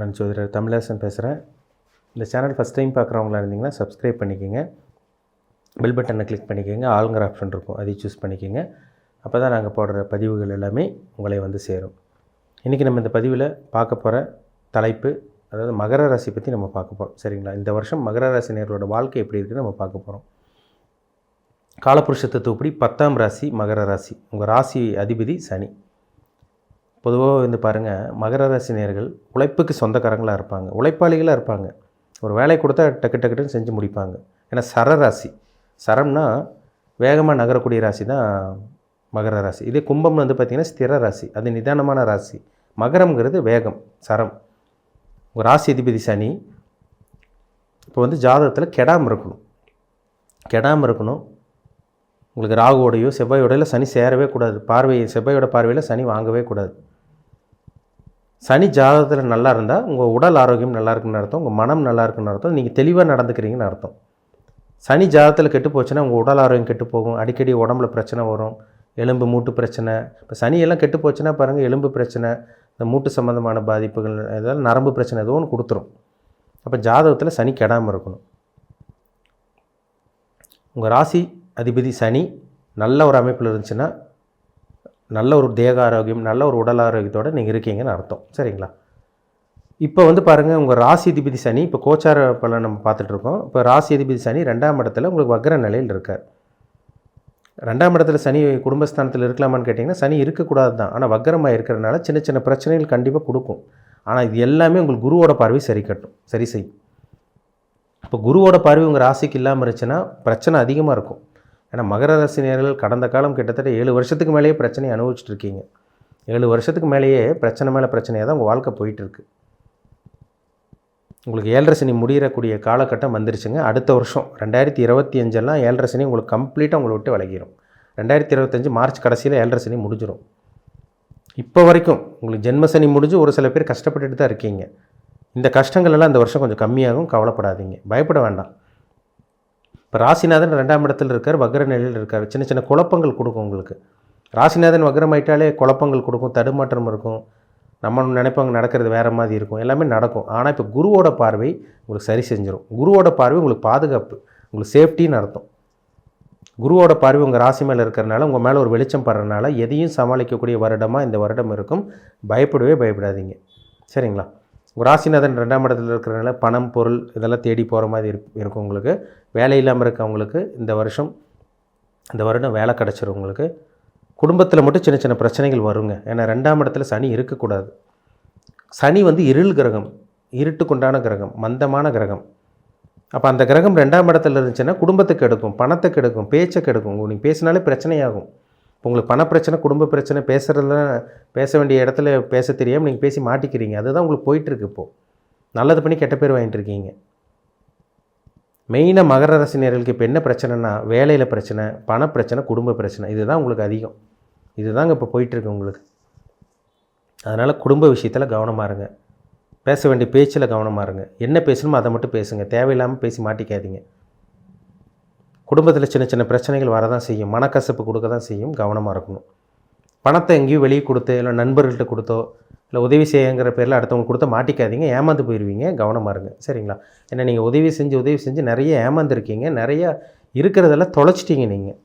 நான் சோதரர் தமிழரசன் பேசுகிறேன் இந்த சேனல் ஃபஸ்ட் டைம் பார்க்குறவங்களா இருந்தீங்கன்னா சப்ஸ்கிரைப் பண்ணிக்கோங்க. பெல் பட்டனை கிளிக் பண்ணிக்கோங்க. ஆளுங்கிற ஆப்ஷன் இருக்கும். அதை சூஸ் பண்ணிக்கோங்க. அப்போ தான் நாங்கள் போடுற பதிவுகள் எல்லாமே உங்களை வந்து சேரும். இன்றைக்கி நம்ம இந்த பதிவில் பார்க்க போகிற தலைப்பு அதாவது மகர ராசி பற்றி நம்ம பார்க்க போகிறோம் சரிங்களா? இந்த வருஷம் மகர ராசி நேர்களோட வாழ்க்கை எப்படி இருக்குன்னு நம்ம பார்க்க போகிறோம் காலபுருஷ தத்துவப்படி பத்தாம் ராசி மகர ராசி. உங்கள் ராசி அதிபதி சனி. பொதுவாக வந்து பாருங்கள் மகர ராசி நேர்கள் உழைப்புக்கு சொந்தக்காரங்களாக இருப்பாங்க உழைப்பாளிகளாக இருப்பாங்க. ஒரு வேலை கொடுத்தா டக்கு டக்குன்னு செஞ்சு முடிப்பாங்க. ஏன்னா சர ராசி. சரம்னா வேகமாக நகரக்கூடிய ராசி தான் மகர ராசி. இதே கும்பம் வந்து பார்த்திங்கன்னா ஸ்திர ராசி. அது நிதானமான ராசி. மகரம்ங்கிறது வேகம் சரம். உங்கள் ராசி அதிபதி சனி இப்போ வந்து ஜாதகத்தில் கெடாமல் இருக்கணும். கெடாமல் இருக்கணும். உங்களுக்கு ராகுவோடையோ செவ்வாயோடையோ சனி சேரவே கூடாது. பார்வை செவ்வாயோட பார்வையில் சனி வாங்கவே கூடாது. சனி ஜாதகத்தில் நல்லா இருந்தால் உங்கள் உடல் ஆரோக்கியம் நல்லா இருக்குன்னு அர்த்தம் உங்கள் மனம் நல்லா இருக்குன்னு அர்த்தம் நீங்கள் தெளிவாக நடந்துக்கிறீங்கன்னு அர்த்தம். சனி ஜாதகத்தில் கெட்டு போச்சுன்னா உங்கள் உடல் ஆரோக்கியம் கெட்டு போகும் அடிக்கடி உடம்புல பிரச்சனை வரும் எலும்பு மூட்டு பிரச்சனை. இப்போ சனியெல்லாம் கெட்டு போச்சுன்னா பாருங்கள் எலும்பு பிரச்சனை இந்த மூட்டு சம்மந்தமான பாதிப்புகள் ஏதாவது நரம்பு பிரச்சனை ஏதோ ஒன்று கொடுத்துரும். அப்போ ஜாதகத்தில் சனி கெடாமல் இருக்கணும். உங்கள் ராசி அதிபதி சனி நல்ல ஒரு அமைப்பில் இருந்துச்சுன்னா நல்ல ஒரு தேக ஆரோக்கியம் நல்ல ஒரு உடல் ஆரோக்கியத்தோடு நீங்கள் இருக்கீங்கன்னு அர்த்தம். சரிங்களா? இப்போ வந்து பாருங்கள் உங்கள் ராசி அதிபதி சனி இப்போ கோச்சார பலன் நம்ம பார்த்துட்ருக்கோம் இப்போ ராசி அதிபதி சனி ரெண்டாம் இடத்துல உங்களுக்கு வக்ர நிலையில் இருக்கார். ரெண்டாம் இடத்துல சனி குடும்பஸ்தானத்தில் இருக்கலாமான்னு கேட்டிங்கன்னா சனி இருக்கக்கூடாது தான் ஆனால் வக்ரமாக இருக்கிறனால சின்ன சின்ன பிரச்சனைகள் கண்டிப்பாக கொடுக்கும். ஆனால் இது எல்லாமே உங்களுக்கு குருவோட பார்வை சரி கட்டும் சரி செய்யும். இப்போ குருவோட பார்வை உங்கள் ராசிக்கு இல்லாமல் இருந்துச்சுன்னா பிரச்சனை அதிகமாக இருக்கும். ஏன்னா மகர ராசி கடந்த காலம் கிட்டத்தட்ட ஏழு வருஷத்துக்கு மேலேயே பிரச்சனையை அனுபவிச்சுட்டு இருக்கீங்க ஏழு வருஷத்துக்கு மேலேயே பிரச்சனை மேலே பிரச்சனையாக தான் உங்கள் வாழ்க்கை போயிட்டுருக்கு உங்களுக்கு ஏழரை சனி முடியக்கூடிய காலகட்டம் வந்துருச்சுங்க. அடுத்த வருஷம் ரெண்டாயிரத்தி இருபத்தி அஞ்செல்லாம் ஏழரை சனி உங்களுக்கு கம்ப்ளீட்டாக உங்களை விட்டு விலகிடும் ரெண்டாயிரத்தி இருபத்தஞ்சு மார்ச் கடைசியில் ஏழரை சனி முடிஞ்சிடும் இப்போ வரைக்கும் உங்களுக்கு ஜென்ம சனி முடிஞ்சு ஒரு சில பேர் கஷ்டப்பட்டுட்டு தான் இருக்கீங்க. இந்த கஷ்டங்கள் எல்லாம் இந்த வருஷம் கொஞ்சம் கம்மியாகும். கவலைப்படாதீங்க. பயப்பட வேண்டாம். இப்போ ராசிநாதன் ரெண்டாம் இடத்துல இருக்கார் வக்ர நிலையில் இருக்கார். சின்ன சின்ன குழப்பங்கள் கொடுக்கும் உங்களுக்கு. ராசிநாதன் வக்ரமாயிட்டாலே குழப்பங்கள் கொடுக்கும் தடுமாற்றம் இருக்கும். நம்ம நினைப்பவங்க நடக்கிறது வேறு மாதிரி இருக்கும். எல்லாமே நடக்கும். ஆனால் இப்போ குருவோட பார்வை உங்களுக்கு சரி செஞ்சிடும் குருவோட பார்வை உங்களுக்கு பாதுகாப்பு உங்களுக்கு சேஃப்டின்னு அர்த்தம். குருவோட பார்வை உங்கள் ராசி மேலே இருக்கிறனால உங்கள் மேலே ஒரு வெளிச்சம் படுறதுனால எதையும் சமாளிக்கக்கூடிய வருடமாக இந்த வருடம் இருக்கும். பயப்படவே பயப்படாதீங்க. சரிங்களா? ராசிநாதன் ரெண்டாம் இடத்துல இருக்கிறனால பணம் பொருள் இதெல்லாம் தேடி போகிற மாதிரி இருக் இருக்கும் உங்களுக்கு. வேலை இல்லாமல் இருக்கவங்களுக்கு இந்த வருஷம் இந்த வருடம் வேலை கிடச்சிரும் உங்களுக்கு. குடும்பத்தில் மட்டும் சின்ன சின்ன பிரச்சனைகள் வருங்க. ஏன்னா ரெண்டாம் இடத்துல சனி இருக்கக்கூடாது. சனி வந்து இருள் கிரகம் இருட்டுக்குண்டான கிரகம் மந்தமான கிரகம். அப்போ அந்த கிரகம் ரெண்டாம் இடத்துல இருந்துச்சுன்னா குடும்பத்துக்கு எடுக்கும் பணத்துக்கு எடுக்கும் பேச்சை கெடுக்கும். நீங்கள் பேசினாலே பிரச்சனையாகும். உங்களுக்கு பண பிரச்சனை குடும்ப பிரச்சனை பேசுகிறதுலாம் பேச வேண்டிய இடத்துல பேச தெரியாமல் நீங்கள் பேசி மாட்டிக்கிறீங்க. அதுதான் உங்களுக்கு போயிட்டுருக்கு இப்போது நல்லது பண்ணி கெட்ட பேர் வாங்கிட்டு இருக்கீங்க. மெயினாக மகர ரசினியர்களுக்கு இப்போ என்ன பிரச்சனைனா வேலையில் பிரச்சனை பண பிரச்சனை குடும்ப பிரச்சனை. இதுதான் உங்களுக்கு அதிகம். இதுதாங்க இப்போ போயிட்டுருக்கு உங்களுக்கு. அதனால் குடும்ப விஷயத்தில் கவனமாக இருங்க. பேச வேண்டிய பேச்சில் கவனமாக இருங்க. என்ன பேசணுமோ அதை மட்டும் பேசுங்க. தேவையில்லாமல் பேசி மாட்டிக்காதீங்க. குடும்பத்தில் சின்ன சின்ன பிரச்சனைகள் வரதான் செய்யும். மனக்கசப்பு கொடுக்க தான் செய்யும். கவனமாக இருக்கணும். பணத்தை எங்கேயும் வெளியே கொடுத்து இல்லை நண்பர்கள்ட்ட கொடுத்தோ இல்லை உதவி செய்யுங்கிற பேரில் அடுத்தவங்க கொடுத்த மாட்டிக்காதீங்க. ஏமாந்து போயிடுவீங்க கவனமாக இருங்க. சரிங்களா? ஏன்னா நீங்கள் உதவி செஞ்சு உதவி செஞ்சு நிறைய ஏமாந்துருக்கீங்க. நிறைய இருக்கிறதெல்லாம் தொலைச்சிட்டீங்க நீங்கள்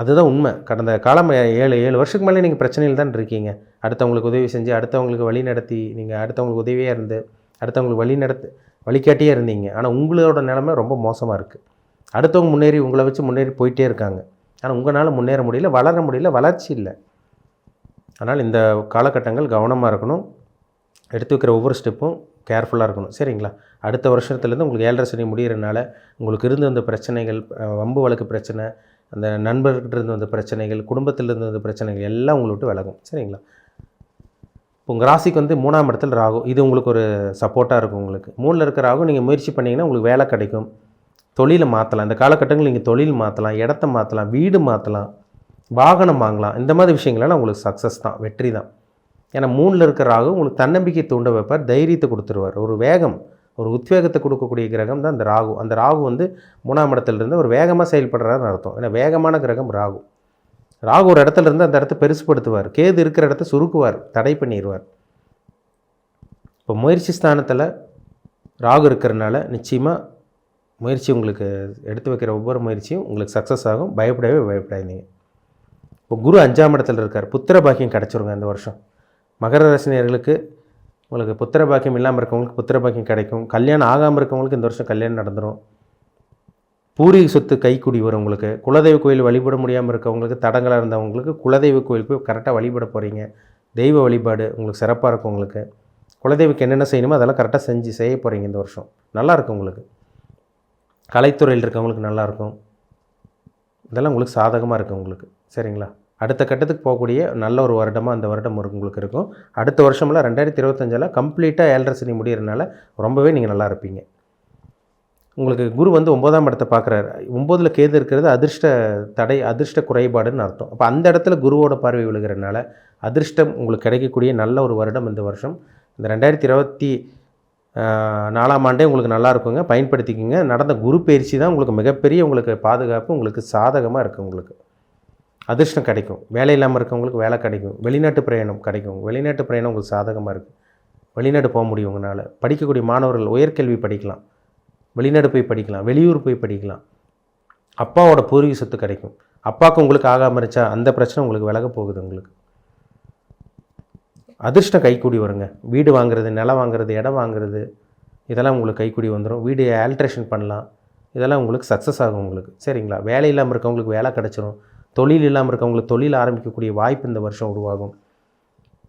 அதுதான் உண்மை. கடந்த காலம் ஏழு ஏழு வருஷத்துக்கு மேலே நீங்கள் பிரச்சனையில் தான் இருக்கீங்க. அடுத்தவங்களுக்கு உதவி செஞ்சு அடுத்தவங்களுக்கு வழி நடத்தி நீங்கள் அடுத்தவங்களுக்கு உதவியாக இருந்து அடுத்தவங்களுக்கு வழி நடத்து வழிகாட்டியே இருந்தீங்க. ஆனால் உங்களோட நிலமை ரொம்ப மோசமாக இருக்குது அடுத்தவங்க முன்னேறி உங்களை வச்சு முன்னேறி போயிட்டே இருக்காங்க. ஆனால் உங்களால் முன்னேற முடியல வளர முடியல வளர்ச்சி இல்லை. அதனால் இந்த காலகட்டங்கள் கவனமாக இருக்கணும். எடுத்து வைக்கிற ஒவ்வொரு ஸ்டெப்பும் கேர்ஃபுல்லாக இருக்கணும். சரிங்களா? அடுத்த வருஷத்துலேருந்து உங்களுக்கு ஏழரை சனி முடிகிறனால உங்களுக்கு இருந்து வந்த பிரச்சனைகள் வம்பு வழக்கு பிரச்சனை அந்த நண்பர்கிட்ட இருந்து வந்த பிரச்சனைகள் குடும்பத்தில் இருந்து வந்த பிரச்சனைகள் எல்லாம் உங்களை விட்டு விலகும். சரிங்களா? இப்போ உங்கள் ராசிக்கு வந்து மூணாம் இடத்துல ராகு. இது உங்களுக்கு ஒரு சப்போர்ட்டாக இருக்கும் உங்களுக்கு. மூணில் இருக்கிற ராகு நீங்கள் முயற்சி பண்ணிங்கன்னா உங்களுக்கு வேலை கிடைக்கும். தொழிலை மாற்றலாம் இந்த காலகட்டங்களில் நீங்கள் தொழில் மாற்றலாம் இடத்த மாற்றலாம் வீடு மாற்றலாம் வாகனம் வாங்கலாம். இந்த மாதிரி விஷயங்கள்லாம் உங்களுக்கு சக்ஸஸ் தான் வெற்றி தான். ஏன்னா மூணில் இருக்கிற ராகு உங்களுக்கு தன்னம்பிக்கை தூண்ட வைப்பார் தைரியத்தை கொடுத்துருவார். ஒரு வேகம் ஒரு உத்வேகத்தை கொடுக்கக்கூடிய கிரகம் தான் அந்த ராகு. அந்த ராகு வந்து மூணாம் இடத்துலேருந்து ஒரு வேகமாக செயல்படுறாருன்னு அர்த்தம். ஏன்னா வேகமான கிரகம் ராகு. ராகு ஒரு இடத்துல இருந்து அந்த இடத்த பெருசுப்படுத்துவார் கேது இருக்கிற இடத்த சுருக்குவார் தடை பண்ணிடுவார் இப்போ முயற்சி ஸ்தானத்தில் ராகு இருக்கிறனால நிச்சயமாக முயற்சி உங்களுக்கு எடுத்து வைக்கிற ஒவ்வொரு முயற்சியும் உங்களுக்கு சக்ஸஸ் ஆகும். பயப்படவே பயப்படாதீங்க. இப்போ குரு அஞ்சாம் இடத்துல இருக்கார். புத்திர பாக்கியம் கிடச்சிருங்க இந்த வருஷம். மகர ரசினியர்களுக்கு உங்களுக்கு புத்திர பாக்கியம் இல்லாமல் இருக்கவங்களுக்கு புத்திர பாக்கியம் கிடைக்கும். கல்யாணம் ஆகாமல் இருக்கவங்களுக்கு இந்த வருஷம் கல்யாணம் நடந்துடும் பூர்வீக சொத்து கைக்குடி வரும் உங்களுக்கு. குலதெய்வ கோயில் வழிபட முடியாமல் இருக்கவங்களுக்கு தடங்களாக இருந்தவங்களுக்கு குலதெய்வ கோயில் போய் கரெக்டாக வழிபட போகிறீங்க தெய்வ வழிபாடு உங்களுக்கு சிறப்பாக இருக்கும் உங்களுக்கு. குலதெய்வுக்கு என்னென்ன செய்யணுமோ அதெல்லாம் கரெக்டாக செஞ்சு செய்ய போகிறீங்க இந்த வருஷம். நல்லாயிருக்கும் உங்களுக்கு. கலைத்துறையில் இருக்கவங்களுக்கு நல்லாயிருக்கும். இதெல்லாம் உங்களுக்கு சாதகமாக இருக்கும் உங்களுக்கு. சரிங்களா? அடுத்த கட்டத்துக்கு போகக்கூடிய நல்ல ஒரு வருடமாக அந்த வருடம் ஒரு உங்களுக்கு இருக்கும். அடுத்த வருஷமெல்லாம் ரெண்டாயிரத்தி இருபத்தஞ்சில் கம்ப்ளீட்டாக ஏழரசனி முடியறதுனால ரொம்பவே நீங்கள் நல்லா இருப்பீங்க. உங்களுக்கு குரு வந்து ஒன்பதாம் இடத்தை பார்க்குறாரு. ஒம்போதில் கேது இருக்கிறது அதிர்ஷ்ட தடை அதிர்ஷ்ட குறைபாடுன்னு அர்த்தம். அப்போ அந்த இடத்துல குருவோட பார்வை விழுகிறனால அதிர்ஷ்டம் உங்களுக்கு கிடைக்கக்கூடிய நல்ல ஒரு வருடம் இந்த வருஷம். இந்த ரெண்டாயிரத்தி இருபத்தி நாலாம் ஆண்டே உங்களுக்கு நல்லா இருக்குங்க. பயன்படுத்திக்கோங்க. நடந்த குரு பயிற்சி தான் உங்களுக்கு மிகப்பெரிய உங்களுக்கு பாதுகாப்பு உங்களுக்கு சாதகமாக இருக்குது உங்களுக்கு. அதிர்ஷ்டம் கிடைக்கும். வேலை இல்லாமல் இருக்கவங்களுக்கு வேலை கிடைக்கும். வெளிநாட்டு பிரயாணம் கிடைக்கும். வெளிநாட்டு பிரயாணம் உங்களுக்கு சாதகமாக இருக்குது வெளிநாடு போக முடியும் உங்களால். படிக்கக்கூடிய மாணவர்கள் உயர்கல்வி படிக்கலாம். வெளிநாடு போய் படிக்கலாம். வெளியூர் போய் படிக்கலாம். அப்பாவோட பூர்வீக சொத்து கிடைக்கும். அப்பாவுக்கு உங்களுக்கு ஆகாமல் இருந்துச்சா? அந்த பிரச்சனை உங்களுக்கு விலக போகுது உங்களுக்கு. அதிர்ஷ்டம் கைக்கூடி வருங்க. வீடு வாங்குறது நிலம் வாங்குறது இடம் வாங்குறது இதெல்லாம் உங்களுக்கு கைக்கூடி வந்துடும் வீடு ஆல்ட்ரேஷன் பண்ணலாம். இதெல்லாம் உங்களுக்கு சக்ஸஸ் ஆகும் உங்களுக்கு. சரிங்களா? வேலை இல்லாமல் இருக்கவங்களுக்கு வேலை கிடச்சிரும். தொழில் இல்லாமல் இருக்கவங்களுக்கு தொழில் ஆரம்பிக்கக்கூடிய வாய்ப்பு இந்த வருஷம் உருவாகும்.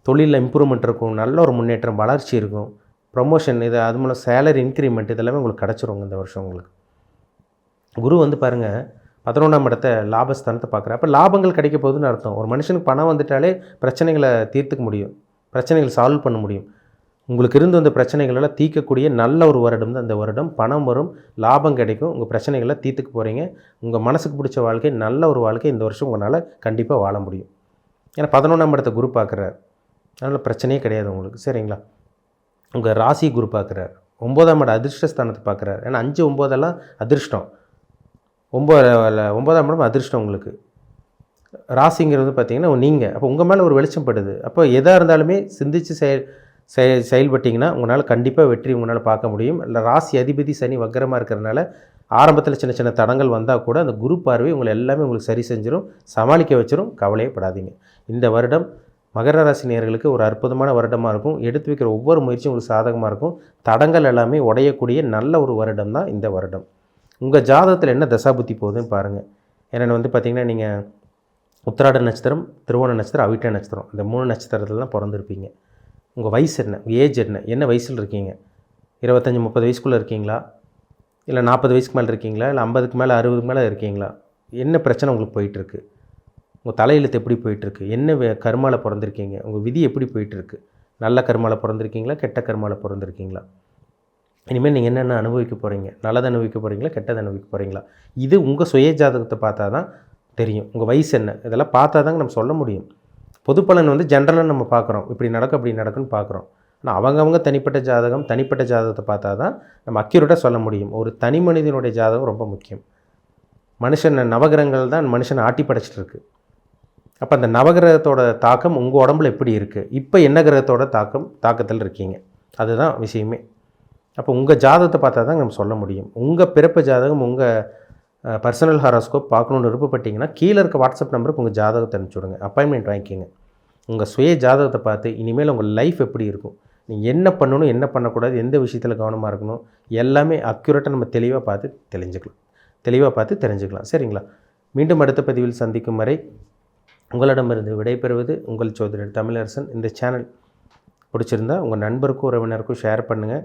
தொழிலில் இம்ப்ரூவ்மெண்ட் இருக்கும். நல்ல ஒரு முன்னேற்றம் வளர்ச்சி இருக்கும். ப்ரொமோஷன் இது அது மூலம் சேலரி இன்க்ரிமெண்ட் இதெல்லாமே உங்களுக்கு கிடச்சிருங்க இந்த வருஷம் உங்களுக்கு. குரு வந்து பாருங்கள் பதினொன்றாம் இடத்த லாபஸ்தானத்தை பார்க்குற அப்போ லாபங்கள் கிடைக்க போகுதுன்னு அர்த்தம். ஒரு மனுஷனுக்கு பணம் வந்துட்டாலே பிரச்சனைகளை தீர்த்துக்க முடியும். பிரச்சனைகளை சால்வ் பண்ண முடியும். உங்களுக்கு இருந்து வந்த பிரச்சனைகளெல்லாம் தீர்க்கக்கூடிய நல்ல ஒரு வருடம் தான் இந்த வருடம். பணம் வரும் லாபம் கிடைக்கும். உங்கள் பிரச்சனைகளை தீர்த்துக்க போகிறீங்க உங்கள் மனசுக்கு பிடிச்ச வாழ்க்கை நல்ல ஒரு வாழ்க்கை இந்த வருஷம் உங்களால் கண்டிப்பாக வாழ முடியும். ஏன்னா பதினொன்றாம் இடத்த குரு பார்க்குறார். அதனால் பிரச்சனையே கிடையாது உங்களுக்கு. சரிங்களா? உங்கள் ராசி குரு பார்க்குறார். ஒம்போதாம் இடம் அதிர்ஷ்டஸ்தானத்தை பார்க்குறாரு. ஏன்னா அஞ்சு ஒம்போதெல்லாம் அதிர்ஷ்டம். ஒம்பது ஒன்பதாம் இடம் அதிர்ஷ்டம் உங்களுக்கு. ராசிங்கிறது பார்த்தீங்கன்னா நீங்கள் அப்போ உங்கள் மேலே ஒரு வெளிச்சம் படுது. அப்போ எதாக இருந்தாலுமே சிந்திச்சு செயல் செய செயல்பட்டிங்கன்னா உங்களால் கண்டிப்பாக வெற்றி உங்களால் பார்க்க முடியும். இல்லை ராசி அதிபதி சனி வக்கரமாக இருக்கிறனால ஆரம்பத்தில் சின்ன சின்ன தடங்கள் வந்தால் கூட அந்த குரு பார்வை உங்களை எல்லாமே உங்களுக்கு சரி செஞ்சிடும் சமாளிக்க வச்சிரும். கவலையே படாதீங்க. இந்த வருடம் மகர ராசி நேர்களுக்கு ஒரு அற்புதமான வருடமாக இருக்கும். எடுத்து வைக்கிற ஒவ்வொரு முயற்சியும் உங்களுக்கு சாதகமாக இருக்கும். தடங்கள் எல்லாமே உடையக்கூடிய நல்ல ஒரு வருடம் தான் இந்த வருடம். உங்கள் ஜாதகத்தில் என்ன தசாபுத்தி போகுதுன்னு பாருங்கள் ஏன்னா வந்து பார்த்திங்கன்னா நீங்கள் உத்திராட நட்சத்திரம் திருவோண நட்சத்திரம் அவிட்ட நட்சத்திரம். இந்த மூணு நட்சத்திரத்தில் தான் பிறந்திருப்பீங்க. உங்கள் வயசு என்ன? உங்கள் ஏஜ் என்ன? என்ன வயசில் இருக்கீங்க? இருபத்தஞ்சி முப்பது வயசுக்குள்ளே இருக்கீங்களா? இல்லை நாற்பது வயசுக்கு மேலே இருக்கீங்களா? இல்லை ஐம்பதுக்கு மேலே அறுபதுக்கு மேலே இருக்கீங்களா? என்ன பிரச்சனை உங்களுக்கு போயிட்டுருக்கு? உங்கள் தலையெழுத்து எப்படி போயிட்டுருக்கு? என்ன வே- பிறந்திருக்கீங்க? உங்கள் விதி எப்படி போயிட்டுருக்கு? நல்ல கருமால பிறந்திருக்கீங்களா? கெட்ட கர்மால பிறந்திருக்கீங்களா? இனிமேல் நீங்கள் என்னென்ன அனுபவிக்க போகிறீங்க நல்லதை அனுபவிக்க போகிறீங்களா கெட்டதை அனுபவிக்க போகிறீங்களா இது உங்கள் சுய ஜாதகத்தை பார்த்தா தான் தெரியும். உங்கள் வயசு என்ன? இதெல்லாம் பார்த்தா தாங்க நம்ம சொல்ல முடியும். பொது பலன் வந்து ஜென்ரலாக நம்ம பார்க்குறோம். இப்படி நடக்கும் அப்படி நடக்குன்னு பார்க்குறோம். ஆனால் அவங்கவங்க தனிப்பட்ட ஜாதகம் தனிப்பட்ட ஜாதகத்தை பார்த்தா தான் நம்ம அக்யூரேட்டாக சொல்ல முடியும். ஒரு தனி மனிதனுடைய ஜாதகம் ரொம்ப முக்கியம். மனுஷன் நவகிரகங்கள் தான் மனுஷனை ஆட்டி படைச்சிட்டு இருக்குது அப்போ அந்த நவகிரகத்தோட தாக்கம் உங்கள் உடம்புல எப்படி இருக்குது இப்போ என்ன கிரகத்தோட தாக்கம் தாக்கத்தில் இருக்கீங்க? அதுதான் விஷயமே. அப்போ உங்கள் ஜாதகத்தை பார்த்தா தான் நம்ம சொல்ல முடியும். உங்கள் பிறப்பு ஜாதகம் உங்கள் பர்சனல் ஹாரோஸ்கோப் பார்க்கணுன்னு விருப்பப்பட்டீங்கன்னா கீழே இருக்க வாட்ஸ்அப் நம்பருக்கு உங்கள் ஜாதகத்தை அனுப்பிச்சி விடுங்க. அப்பாயின்மெண்ட் வாங்கிக்கோங்க. உங்கள் சுய ஜாதகத்தை பார்த்து இனிமேல் உங்கள் லைஃப் எப்படி இருக்கும்? நீங்கள் என்ன பண்ணணும் என்ன பண்ணக்கூடாது எந்த விஷயத்தில் கவனமாக இருக்கணும் எல்லாமே அக்யூரேட்டாக நம்ம தெளிவாக பார்த்து தெரிஞ்சுக்கலாம் தெளிவாக பார்த்து தெரிஞ்சுக்கலாம். சரிங்களா? மீண்டும் அடுத்த பதிவில் சந்திக்கும் வரை உங்களிடமிருந்து விடைபெறுவது உங்கள் சோதரர் தமிழரசன். இந்த சேனல் பிடிச்சிருந்தா உங்கள் நண்பருக்கும் உறவினருக்கும் ஷேர் பண்ணுங்கள்